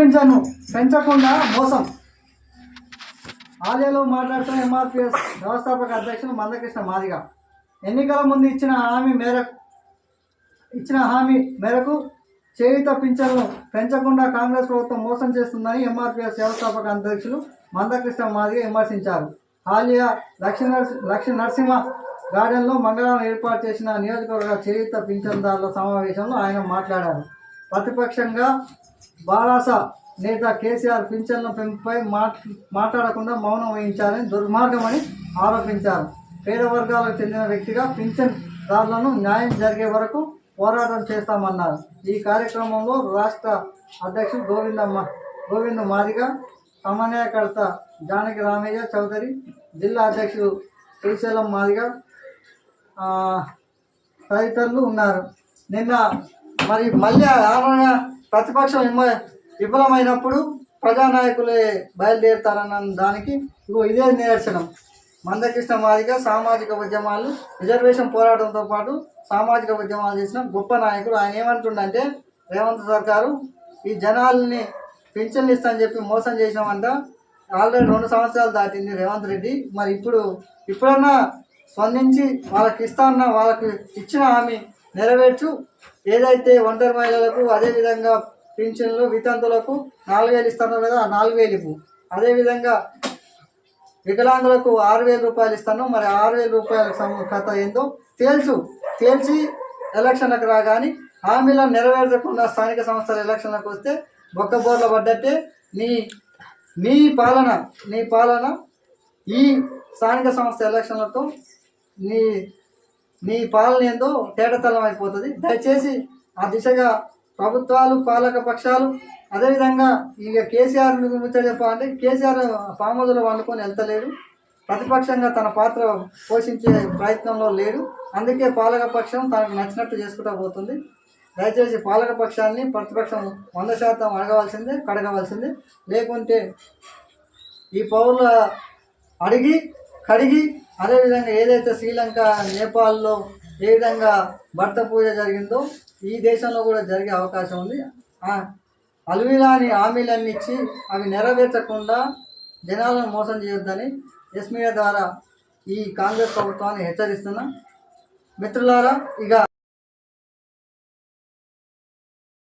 పింఛను పెంచకుండా మోసం. ఆలయాలో మాట్లాడుతున్న ఎంఆర్పిఎస్ వ్యవస్థాపక అధ్యక్షుడు మందకృష్ణ మాదిగ. ఎన్నికల ముందు ఇచ్చిన హామీ మేరకు ఇచ్చిన హామీ మేరకు చేయుత పింఛన్లు పెంచకుండా కాంగ్రెస్ ప్రభుత్వం మోసం చేస్తుందని ఎంఆర్పిఎస్ వ్యవస్థాపక అధ్యక్షులు మందకృష్ణ మాదిగ విమర్శించారు. ఆలియా లక్ష్మీ నరసి లక్ష్మీ నరసింహ గార్డెన్లో మంగళవారం ఏర్పాటు చేసిన నియోజకవర్గ చేయుత పింఛన్దారుల సమావేశంలో ఆయన మాట్లాడారు. ప్రతిపక్షంగా బారాస నేత కేసీఆర్ పింఛన్ల పెంపుపై మాట్ మాట్లాడకుండా మౌనం వహించాలని దుర్మార్గమని ఆరోపించారు. పేద వర్గాలకు చెందిన వ్యక్తిగా పింఛన్ దారులను న్యాయం జరిగే వరకు పోరాటం చేస్తామన్నారు. ఈ కార్యక్రమంలో రాష్ట్ర అధ్యక్షుడు గోవిందమ్మ గోవింద మాదిగ సమన్వయకర్త జానకి రామయ్య చౌదరి జిల్లా అధ్యక్షుడు శ్రీశైలం మాదిగ తదితరులు ఉన్నారు. నిన్న మరి మళ్ళీ ఆరోగ్య ప్రతిపక్షం విమ- విఫలమైనప్పుడు ప్రజానాయకులే బయలుదేరుతారన్న దానికి ఇగో ఇదే నిదర్శనం. మందకృష్ణ మాదిగ సామాజిక ఉద్యమాలు రిజర్వేషన్ పోరాటంతో పాటు సామాజిక ఉద్యమాలు చేసిన గొప్ప నాయకుడు. ఆయన ఏమంటుండంటే రేవంత్ సర్కారు ఈ జనాల్ని పెన్షన్లు ఇస్తా అని చెప్పి మోసం చేసినామంట. ఆల్రెడీ రెండు సంవత్సరాలు దాటింది రేవంత్ రెడ్డి. మరి ఇప్పుడు ఇప్పుడన్నా స్పందించి వాళ్ళకి ఇస్తా అన్న వాళ్ళకి ఇచ్చిన హామీ నెరవేర్చు ఏదైతే ఒంటరి మహిళలకు అదేవిధంగా పింఛన్లు వితంతులకు నాలుగు వేలు ఇస్తాను కదా ఆ నాలుగు వేలు ఇవ్వు. అదేవిధంగా వికలాంగులకు ఆరు వేల రూపాయలు ఇస్తాను. మరి ఆరు వేల రూపాయల కథ ఏందో తేల్చు. తేల్చి ఎలక్షన్లకు రాగాని హామీలను నెరవేర్చకుండా స్థానిక సంస్థల ఎలక్షన్లకు వస్తే బొక్క బోర్ల పడ్డట్టే నీ నీ పాలన నీ పాలన ఈ స్థానిక సంస్థ ఎలక్షన్లతో నీ నీ పాలన ఏందో తేటతలం అయిపోతుంది. దయచేసి ఆ దిశగా ప్రభుత్వాలు పాలక పక్షాలు అదేవిధంగా ఇక కేసీఆర్ ముచ్చట చెప్పాలంటే కేసీఆర్ పామోదులో వండుకొని వెళ్తలేడు. ప్రతిపక్షంగా తన పాత్ర పోషించే ప్రయత్నంలో లేడు. అందుకే పాలక పక్షం తనకు నచ్చినట్టు చేసుకుంటూ పోతుంది. దయచేసి పాలక పక్షాన్ని ప్రతిపక్షం వంద శాతం అడగవలసిందే కడగవలసిందే. లేకుంటే ఈ పౌరుల అడిగి కడిగి అదేవిధంగా ఏదైతే శ్రీలంక నేపాల్లో ఏ విధంగా భర్త పూజ జరిగిందో ఈ దేశంలో కూడా జరిగే అవకాశం ఉంది. అల్విలాని హామీలన్నీ ఇచ్చి అవి నెరవేర్చకుండా జనాలను మోసం చేయొద్దని ఎస్మియా ద్వారా ఈ కాంగ్రెస్ ప్రభుత్వాన్ని హెచ్చరిస్తున్నా. మిత్రులారా ఇక